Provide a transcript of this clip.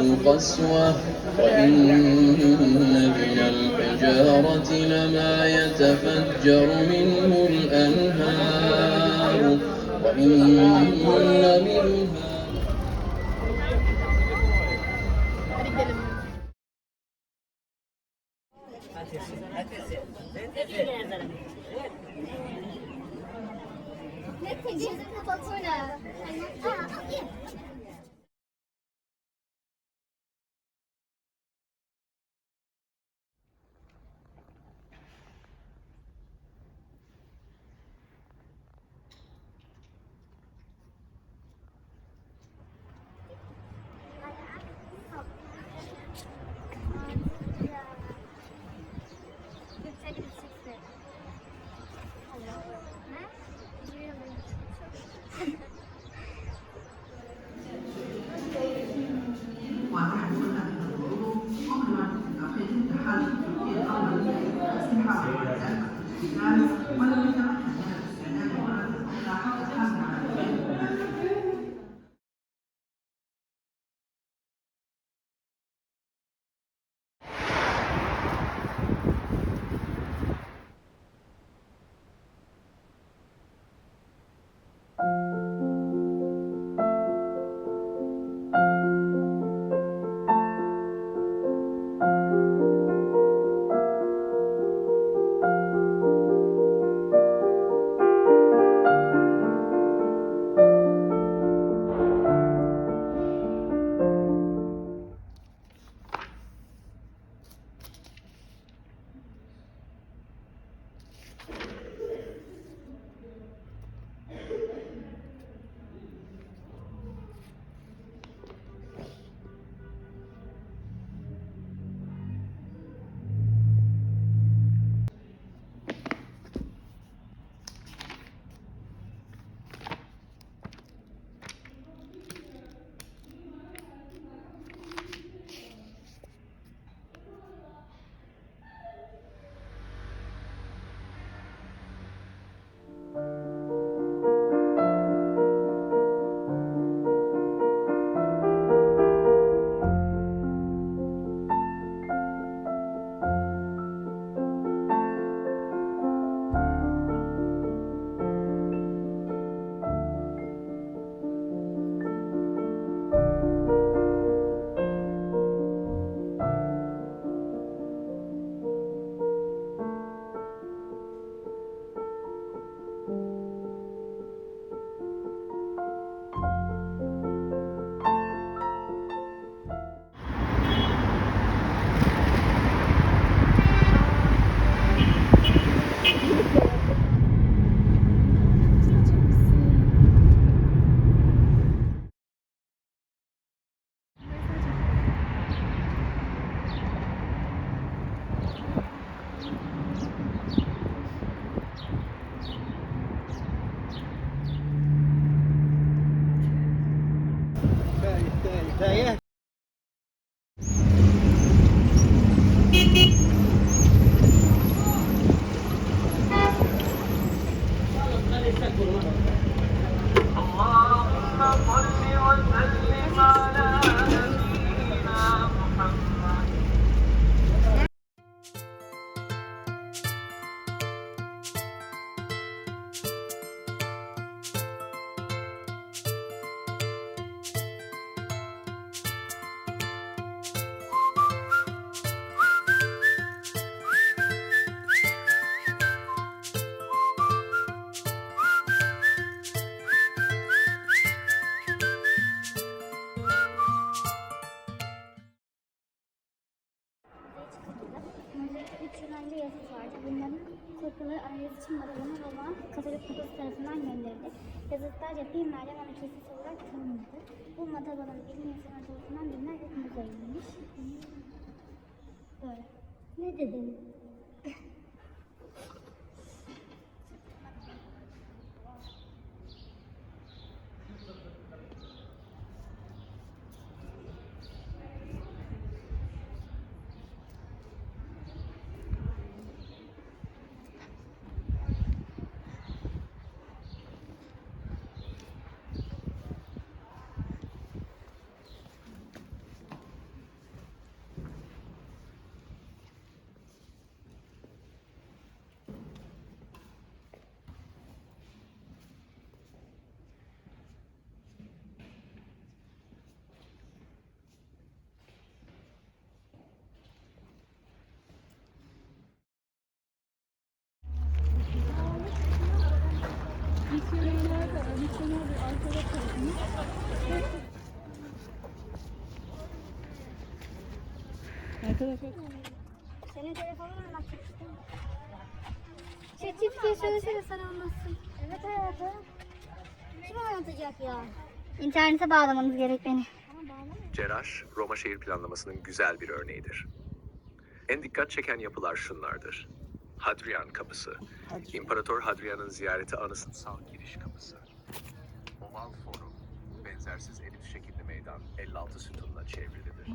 قسوة وإن من الحجارة لما يتفجر منه الأنهار وإن منها. Hallelujah. Hallelujah. 大爷。Kopyaları analiz için Maradona Roma Katolik Papası tarafından gönderildi. Yazıtlar Cephe Meryem Ana olarak tanındı. Bu Mataban'ın bilim insanı tarafından bilinen ilk müzeymiş. Böyle. Ne dedin? Çok. Senin telefonun anlatacak işte. Şey söylesene sana anlatsın. Evet hayatım. Kim anlatacak ya? İnternete bağlamanız gerek beni. Cerrah, Roma şehir planlamasının güzel bir örneğidir. En dikkat çeken yapılar şunlardır. Hadrian Kapısı, İmparator Hadrian'ın ziyareti anısal giriş kapısı. Oval Forum, benzersiz elif şekilli meydan 56 sütunla çevrilidir.